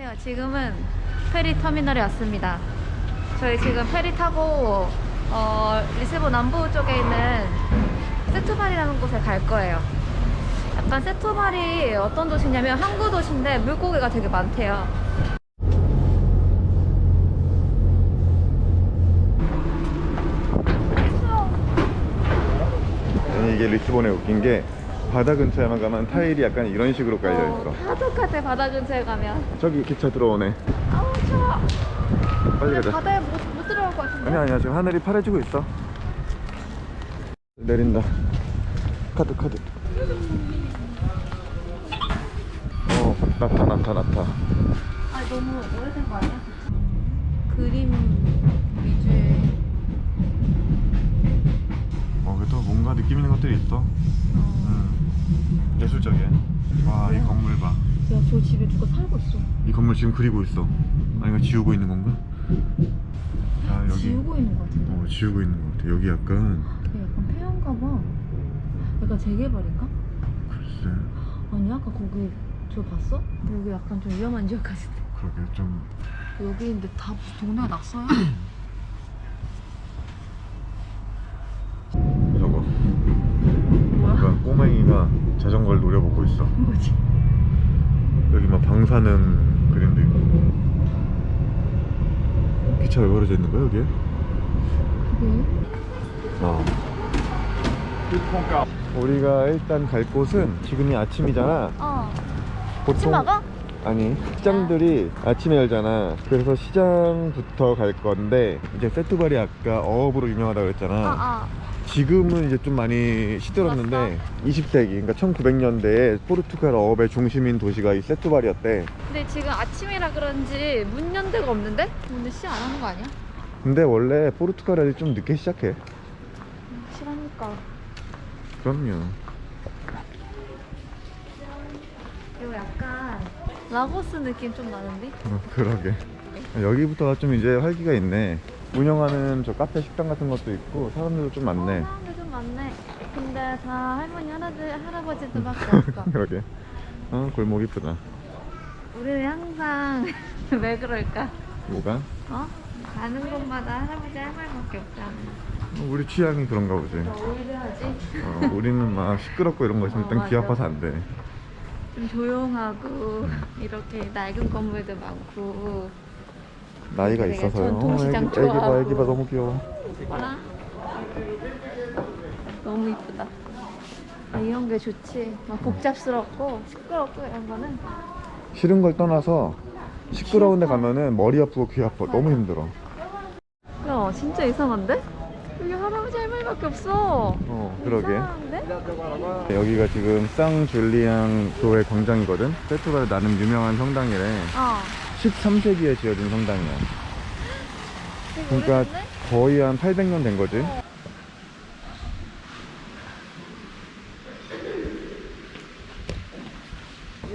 안녕하세요. 지금은 페리 터미널에 왔습니다. 저희 지금 페리 타고 어, 리스본 남부 쪽에 있는 세투바리라는 곳에 갈 거예요. 약간 세투바리 어떤 도시냐면 항구 도시인데 물고기가 되게 많대요. 이게 리스본에 웃긴 게 바다 근처에만 가면 타일이 약간 이런 식으로 깔려 있어. 다 똑같아 바다 근처에 가면. 저기 기차 들어오네. 아우 추워. 빨리 근데 가자. 바다에 못, 못 들어갈 것 같은데. 아니야 아니야 지금 하늘이 파래지고 있어. 내린다. 카드 카드. 어 나타 나타 나타. 아 너무 오래된 거 아니야? 그림 위주의 어 그래도 뭔가 느낌 있는 것들이 있어. 예술적이야. 와 이 건물 봐. 야, 저 집에 누가 살고 있어. 이 건물 지금 그리고 있어. 아니면 지우고 있는 건가? 아 여기. 지우고 있는 것 같은데. 어 지우고 있는 것 같아. 여기 약간 이게 약간 폐허인가 봐. 약간 재개발인가? 글쎄 아니 아까 거기 저 봤어? 여기 약간 좀 위험한 지역 같은데. 그러게 좀 여기 근데 다 동네가 낙서야? 자전거를 노려보고 있어. 뭐지? 여기 막 방사능 그림도 있고. 기차 왜 걸어져 있는 거야 여기에? 그게? 어. 우리가 일단 갈 곳은 지금이 아침이잖아. 어. 보통 치마가? 아니 시장들이 아침에 열잖아. 그래서 시장부터 갈 건데 이제 세투바리 아까 어업으로 유명하다고 그랬잖아. 아, 아. 지금은 이제 좀 많이 시들었는데 20세기 그러니까 1900년대에 포르투갈 어업의 중심인 도시가 이 세투바리였대. 근데 지금 아침이라 그런지 문 연 데가 없는데? 오늘 시안 하는 거 아니야? 근데 원래 포르투갈이 좀 늦게 시작해. 음, 실하니까. 그럼요. 이거 약간 라고스 느낌 좀 나는데? 어, 그러게. 여기부터가 좀 이제 활기가 있네. 운영하는 저 카페 식당 같은 것도 있고 사람들도 좀 많네. 어, 사람들 좀 많네. 근데 다 할머니, 할아들, 할아버지들밖에 없어. 그러게. 어 골목 이쁘다. 우리는 항상 왜 그럴까? 뭐가? 어? 가는 곳마다 할아버지, 할머니밖에 없잖아. 어, 우리 취향이 그런가 보지. 오히려 하지? 어, 우리는 막 시끄럽고 이런 거 있으면 어, 일단 귀 맞아. 아파서 안 돼. 좀 조용하고 이렇게 낡은 건물도 많고 나이가 되게 있어서요. 전통시장 어, 애기, 애기 봐, 좋아하고. 애기 봐, 너무 귀여워. 봐라 너무 이쁘다 아, 이런 게 좋지 막 복잡스럽고 시끄럽고 이런 거는 싫은 걸 떠나서 시끄러운 데 가면은 머리 아프고 귀 아파. 너무 힘들어. 야 진짜 이상한데? 여기 할아버지 할머니밖에 없어 어, 그러게. 이상한데? 여기가 지금 쌍 줄리앙 교회 광장이거든. 세투가 나름 유명한 성당이래. 어 13세기에 지어진 성당이야. 그러니까? 거의 한 800년 된 거지.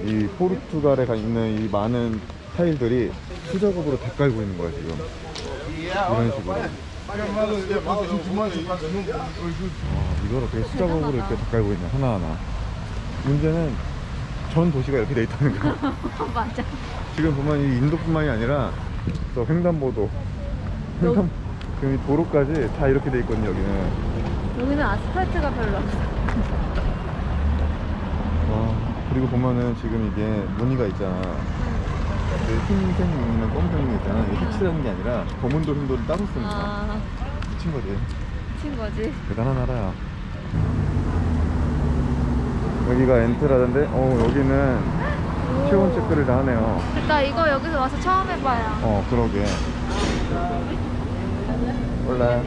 이 포르투갈에 가 있는 이 많은 타일들이 수작업으로 다 깔고 있는 거야 지금. 이런 식으로. 아, 이걸 어떻게 수작업으로 이렇게 다 깔고 있냐 하나하나. 문제는 전 도시가 이렇게 돼 있다는 거야. 맞아 지금 보면 이 인도뿐만이 아니라 또 횡단보도, 횡단, 그 도로까지 다 이렇게 돼 있거든요 여기는. 여기는 아스팔트가 별로 없어 와, 그리고 보면은 지금 이게 무늬가 있잖아. 그 흰색 무늬는 검은색 무늬 있잖아. 이게 색칠하는 게 아니라 검은도 흰도를 따로 쓰는 거야. 아 미친 거지. 미친 거지 대단한 나라야. 여기가 엔트라던데, 어 여기는 체온 체크를 다 하네요. 나 이거 여기서 와서 처음 해봐요 어, 그러게. 몰라.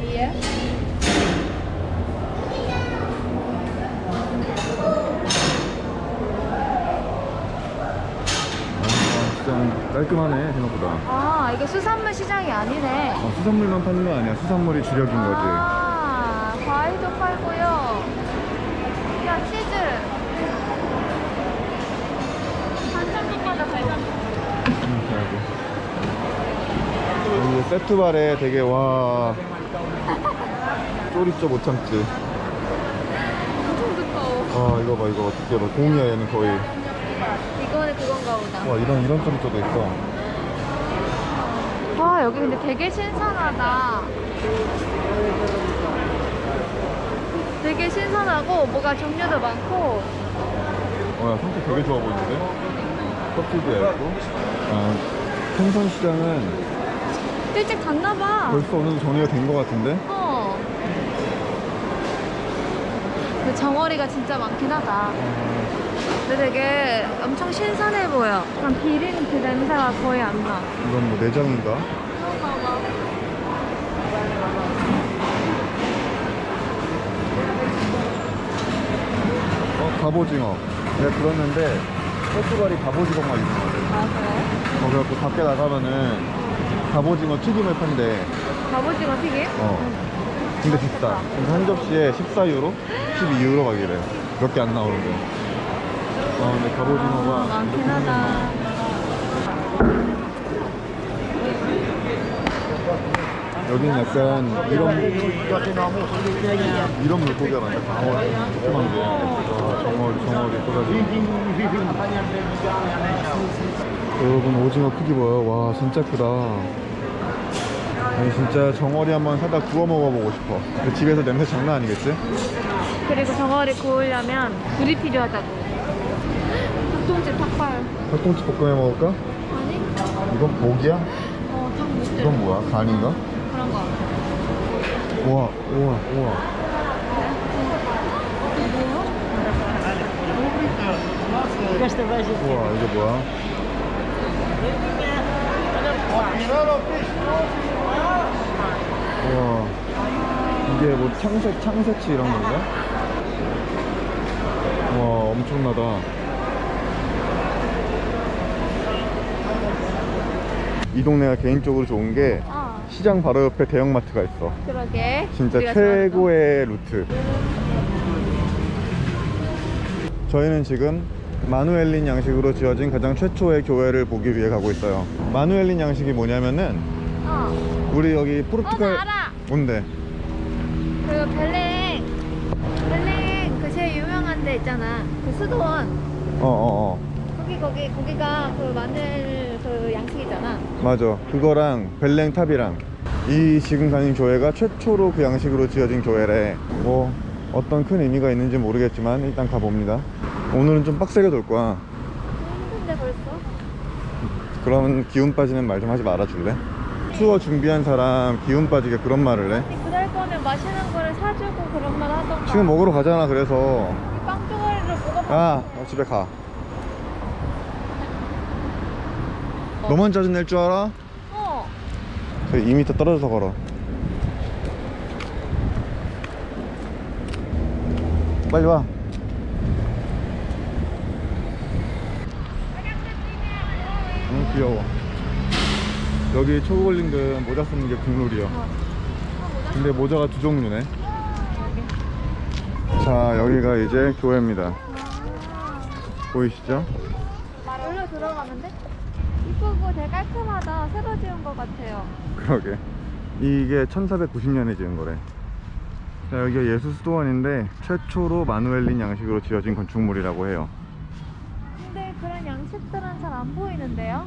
아, 진짜 깔끔하네 생각보다. 아 이게 수산물 시장이 아니네 어, 수산물만 파는 거 아니야. 수산물이 주력인 거지. 아 과일도 팔고요 야 치즈 반찬도 팔아 반찬 음, 여기 세트발에 되게 와 쪼리쪼 못 참지. 엄청 두꺼워 아 이거 봐 이거 어떻게 봐 공이야 얘는 거의. 이거는 그건가 보다 와 이런 이런 쪽도 있어. 와 여기 근데 되게 신선하다. 되게 신선하고 뭐가 종류도 많고 와 상태 되게 좋아 보이는데? 껍질도 얇고. 아 생선 시장은 일찍 닫나봐. 벌써 어느 정도 정리가 된 것 같은데? 어. 그 정어리가 진짜 많긴 하다. 근데 되게 엄청 신선해 보여. 약간 비린 그 냄새가 거의 안 나. 이건 뭐 내장인가? 어 갑오징어. 내가 들었는데 포르투갈이 갑오징어 맛 있는 거 같아. 아 그래? 어, 그래갖고 밖에 나가면은 갑오징어 튀김을 판대. 갑오징어 튀김? 어. 근데 비싸. 근데 한 접시에 14유로? 12유로 가기래. 몇 개 안 나오는데. 아, 근데 아, 갑오징어가. 많긴 하다. 여기는 약간 이런, 이런 물고기가 많다. 방어, 조그만 게. 어, 정어리, 정어리 쏟아지고. 여러분, 오징어 크기 봐요. 와, 진짜 크다. 아니, 진짜 정어리 한번 사다 구워 먹어보고 싶어. 근데 집에서 냄새 장난 아니겠지? 그리고 정어리 구우려면 불이 필요하다고. 국통집 닭발. 닭똥집 볶음해 먹을까? 아니? 이건 목이야? 어, 닭 이건 뭐야? 간인가? 그런 거. 우와, 우와, 우와. 우와, 이게 뭐야? 우와. 이게 뭐 창새, 창새치 이런 건가? 우와, 엄청나다. 이 동네가 개인적으로 좋은 게 어, 시장 바로 옆에 대형마트가 있어. 그러게. 진짜 우리가 최고의 루트. 저희는 지금 마누엘린 양식으로 지어진 가장 최초의 교회를 보기 위해 가고 있어요. 마누엘린 양식이 뭐냐면은. 어. 우리 여기 어, 포르투갈 나 알아. 뭔데? 그 벨랭. 벨랭 그 제일 유명한 데 있잖아. 그 수도원. 어 어, 어. 거기 거기 거기가 그 마늘 그 양식이잖아. 맞아. 그거랑 벨랭탑이랑 이 지금 가는 교회가 최초로 그 양식으로 지어진 교회래. 뭐 어떤 큰 의미가 있는지 모르겠지만 일단 가봅니다. 오늘은 좀 빡세게 돌 거야. 힘든데 벌써? 그러면 기운 빠지는 말 좀 하지 말아줄래? 투어 준비한 사람 기운 빠지게 그런 말을 해? 아니 그럴 거면 맛있는 거를 사주고 그런 말 하던가. 지금 먹으러 가잖아 그래서 이 빵조가리를 뭐가 야. 어, 집에 가 너만 짜증 낼 줄 알아? 어. 저 2m 떨어져서 걸어 빨리 와 응 귀여워 여기 초보 걸린들 모자 쓰는 게 국룰이야 어. 근데 모자가 두 종류네 자 여기가 이제 교회입니다 보이시죠? 올려 들어가면 돼? 이쁘고 되게 깔끔하다. 새로 지은 것 같아요. 그러게 이게 1490년에 지은 거래 자 여기가 예수 수도원인데 최초로 마누엘린 양식으로 지어진 건축물이라고 해요 근데 그런 양식들은 잘 안 보이는데요?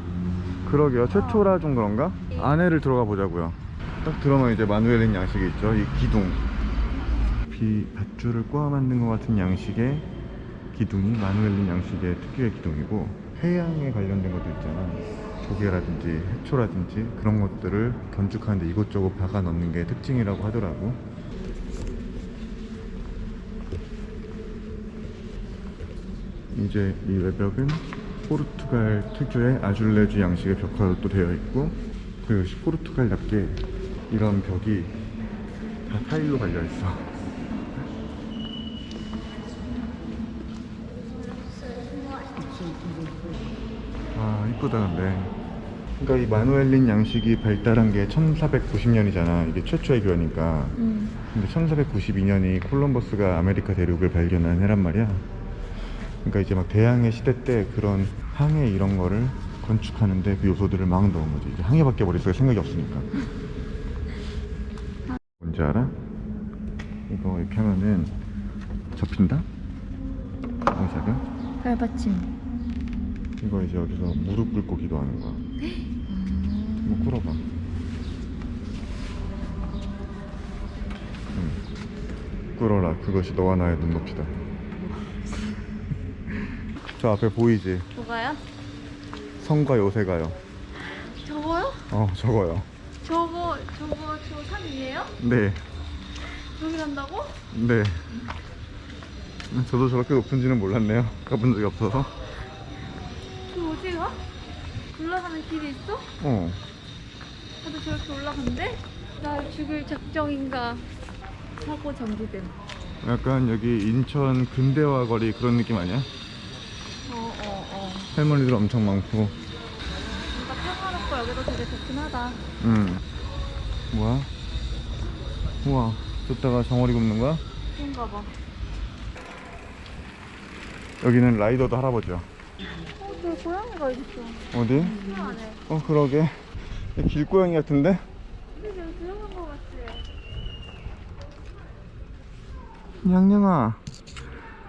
그러게요. 최초라 좀 그런가? 안에를 들어가 보자고요. 딱 들어오면 이제 마누엘린 양식이 있죠. 이 기둥. 비 밧줄을 꼬아 만든 것 같은 양식의 기둥이 마누엘린 양식의 특유의 기둥이고 해양에 관련된 것도 있잖아. 조개라든지 해초라든지 그런 것들을 건축하는데 이곳저곳 박아 넣는 게 특징이라고 하더라고 이제 이 외벽은 포르투갈 특유의 아줄레주 양식의 벽화로 또 되어 있고 그리고 포르투갈답게 이런 벽이 다 타일로 갈려 있어. 아 이쁘다 근데. 그러니까 이 마누엘린 양식이 발달한 게 1490년이잖아. 이게 최초의 교회니까. 응. 근데 1492년이 콜럼버스가 아메리카 대륙을 발견한 해란 말이야. 그러니까 이제 막 대항해 시대 때 그런 항해 이런 거를 건축하는데 그 요소들을 막 넣은 거지. 이제 항해밖에 머릿속에 생각이 없으니까. 뭔지 알아? 이거 이렇게 하면은 접힌다? 의자가? 발받침. 이거 이제 여기서 무릎 꿇고 기도하는 거야. 한번 꿇어봐. 응. 꿇어라. 그것이 너와 나의 눈높이다. 저 앞에 보이지? 뭐가요? 성과 요새 가요. 저거요? 어, 저거요. 저거 저거 저 산 위에요? 네, 저기 간다고? 네. 저도 저렇게 높은지는 몰랐네요. 가본 적이 없어서. 그 어디 가? 올라가는 길이 있어? 어. 나도 저렇게 올라간대? 날 죽일 작정인가? 사고 정지됨. 약간 여기 인천 근대화 거리 그런 느낌 아니야? 할머니들 엄청 많고. 뭔가 평화롭고 여기도 되게 좋긴 하다. 응. 뭐야? 우와, 줬다가 정어리 굽는 거야? 그런가 봐. 여기는 라이더도 할아버지야. 어, 저 고양이가 있어. 어디? 안에. 어, 그러게. 길고양이 같은데? 근데 저기 들어간 거 같지? 냥냥아,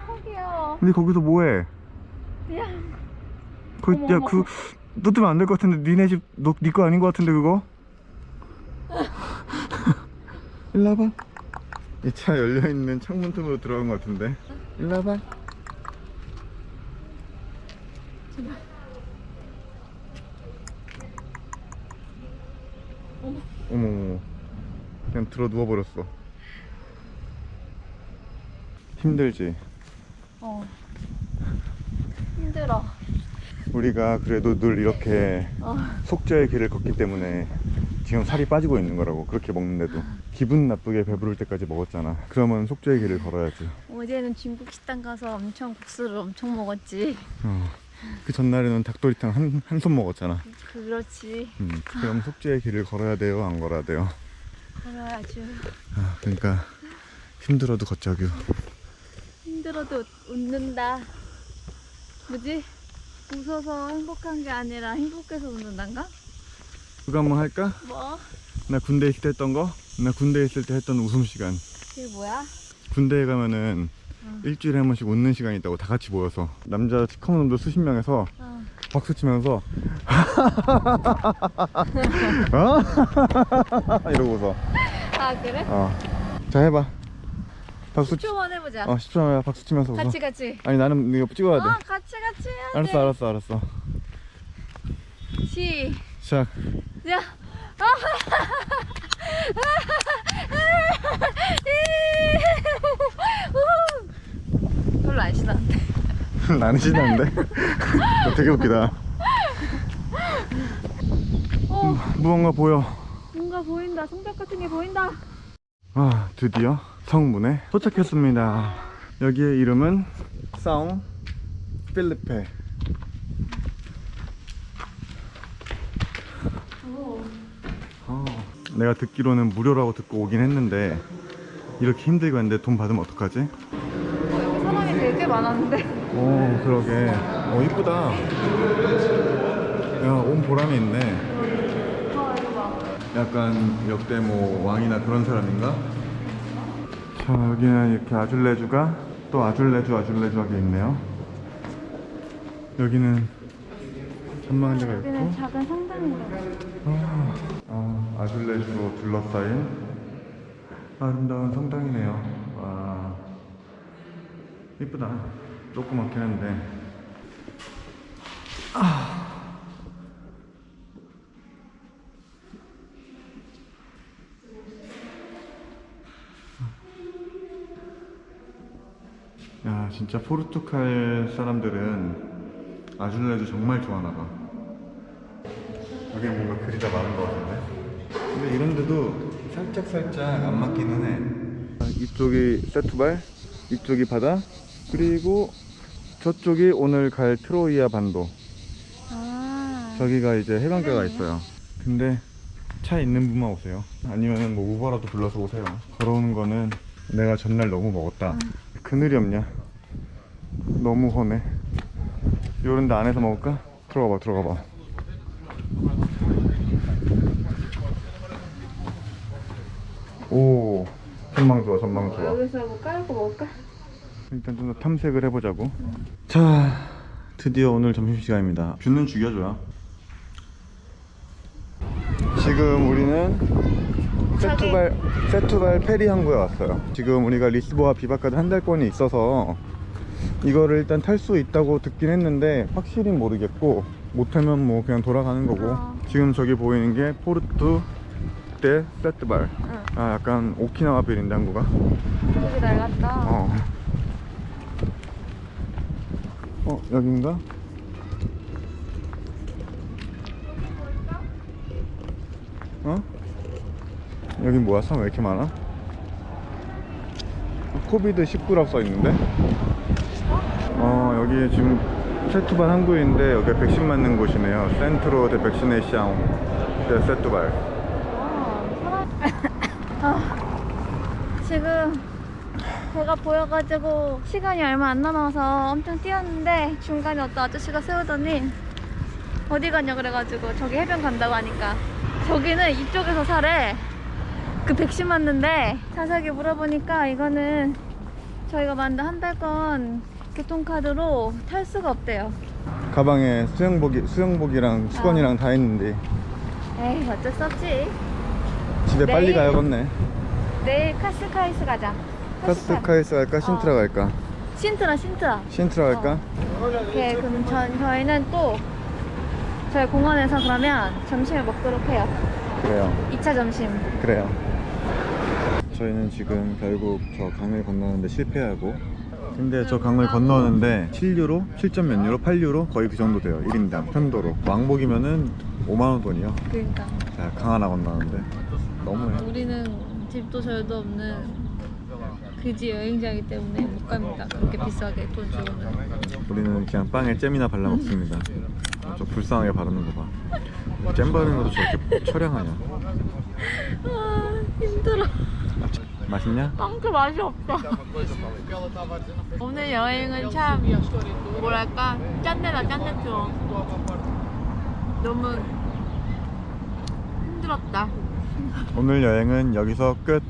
어, 귀여워. 근데 거기서 뭐해? 그냥. 그, 야. 그, 너 때문에 안 될 것 같은데, 니네 집, 너, 니거 아닌 것 같은데, 그거? 일로 와봐. 이 차 열려있는 창문 틈으로 들어간 것 같은데. 일로 와봐. 어머. 어머, 그냥 들어 누워버렸어. 힘들지? 어. 힘들어. 우리가 그래도 늘 이렇게 어. 속죄의 길을 걷기 때문에 지금 살이 빠지고 있는 거라고 그렇게 먹는데도 기분 나쁘게 배부를 때까지 먹었잖아 그러면 속죄의 길을 걸어야지 어제는 중국 식당 가서 엄청 국수를 엄청 먹었지. 어. 그 전날에는 닭도리탕 한, 한 손 먹었잖아 그렇지. 음, 그럼 속죄의 길을 걸어야 돼요 안 걸어야 돼요 그래야지. 아, 그러니까 힘들어도 걷자규 힘들어도 웃- 웃는다. 뭐지? 웃어서 행복한 게 아니라 행복해서 웃는단가? 그거 한번 할까? 뭐? 나 군대 있을 때 했던 거? 나 군대 있을 때 했던 웃음 시간 그게 뭐야? 군대에 가면은 응. 일주일에 한 번씩 웃는 시간이 있다고 다 같이 모여서 남자 시커먼 놈들 수십 명에서 어. 박수 치면서 어? 이러고서 아 그래? 어. 자 해봐 박수 치... 10초만 해보자. 어 10초 박수 치면서 웃어 같이 같이. 아니 나는 이거 찍어야 돼어 같이 같이 해야 돼. 알았어 알았어 알았어 시. 시작 야. 별로 안 신나는데. 나는 신나는데 너 되게 웃기다 어, 무언가 보여 뭔가 보인다. 성벽 같은 게 보인다. 아 드디어 성문에 도착했습니다 여기의 이름은 사웅 필리페 오. 어, 내가 듣기로는 무료라고 듣고 오긴 했는데 이렇게 힘들게 왔는데 돈 받으면 어떡하지? 어, 여기 사람이 되게 많았는데. 오 그러게 어 이쁘다 야온 보람이 있네 어, 이거 봐. 약간 역대 뭐 왕이나 그런 사람인가? 자 여기는 이렇게 아줄레주가 또 아줄레주 아줄레주하게 있네요 여기는 전망대가 있고 여기는 작은 성당인가 봐. 아, 아, 아줄레주로 둘러싸인 아름다운 성당이네요. 와, 이쁘다. 조그맣긴 한데. 아. 야, 진짜 포르투갈 사람들은 아줄레주 정말 좋아하나 봐. 여기 뭔가 그리다 마른 것 같은데? 근데 이런데도 살짝 살짝 안 맞기는 해. 이쪽이 세투발, 이쪽이 바다, 그리고 저쪽이 오늘 갈 트로이아 반도. 아. 저기가 이제 해변가가? 있어요. 근데 차 있는 분만 오세요. 아니면 뭐 우버라도 불러서 오세요. 걸어오는 거는 내가 전날 너무 먹었다. 그늘이 없냐? 너무 험해. 요런 데 안에서 먹을까? 들어가 봐, 들어가 봐. 오, 전망 좋아, 전망 좋아. 여기서 뭐 깔고 먹을까? 일단 좀 더 탐색을 해보자고. 자, 드디어 오늘 점심시간입니다 뷰는 죽여줘요 지금 우리는 세투발, 세투발 페리 항구에 왔어요 지금 우리가 리스보아 비바까지 한 달권이 있어서 이거를 일단 탈 수 있다고 듣긴 했는데 확실히 모르겠고 못하면 뭐 그냥 돌아가는 거고 어. 지금 저기 보이는 게 포르투 대 세트발 응. 아 약간 오키나와 빌인데 항구가 되게 낡았다. 어. 어, 여긴가? 어? 여긴 뭐야? 사람 왜 이렇게 많아? 코비드 19라고 써있는데? 어, 여기 지금 세투발 항구인데 여기 백신 맞는 곳이네요. 센트로 데 백시네이션 데 세투발. 지금 배가 보여가지고 시간이 얼마 안 남아서 엄청 뛰었는데 중간에 어떤 아저씨가 세우더니 어디 가냐 그래가지고 저기 해변 간다고 하니까 저기는 이쪽에서 사래 그 백신 맞는데 자세하게 물어보니까 이거는 저희가 만든 한 달권 교통카드로 탈 수가 없대요 가방에 수영복이, 수영복이랑 수건이랑 다 있는데 에이 어쩔 수 없지 집에 빨리 내일- 가야겠네. 내일 카스카이스 가자 카스카이스 갈까? 신트라 어. 갈까? 신트라 신트라 신트라 갈까? 오케이 그럼 전, 저희는 또 저희 공원에서 그러면 점심을 먹도록 해요 그래요. 2차 점심 그래요. 저희는 지금 결국 저 강을 건너는데 실패하고 근데 저 강을 건너는데 7유로, 7점 몇 유로, 8유로 거의 그 정도 돼요. 1인당 편도로. 왕복이면은 5만 원 돈이요. 그러니까 자, 강 하나 건너는데 너무해. 우리는 집도 저도 없는 그지 여행자이기 때문에 못 갑니다 그렇게 비싸게 돈 주고는 우리는 그냥 빵에 잼이나 발라 먹습니다. 저 불쌍하게 바르는 거 봐. 잼 바르는 것도 저렇게 처량하냐? 아 힘들어 맛있냐? 빵도 맛이 없다 오늘 여행은 참 뭐랄까? 짠내다 짠내죠 너무 힘들었다. 오늘 여행은 여기서 끝.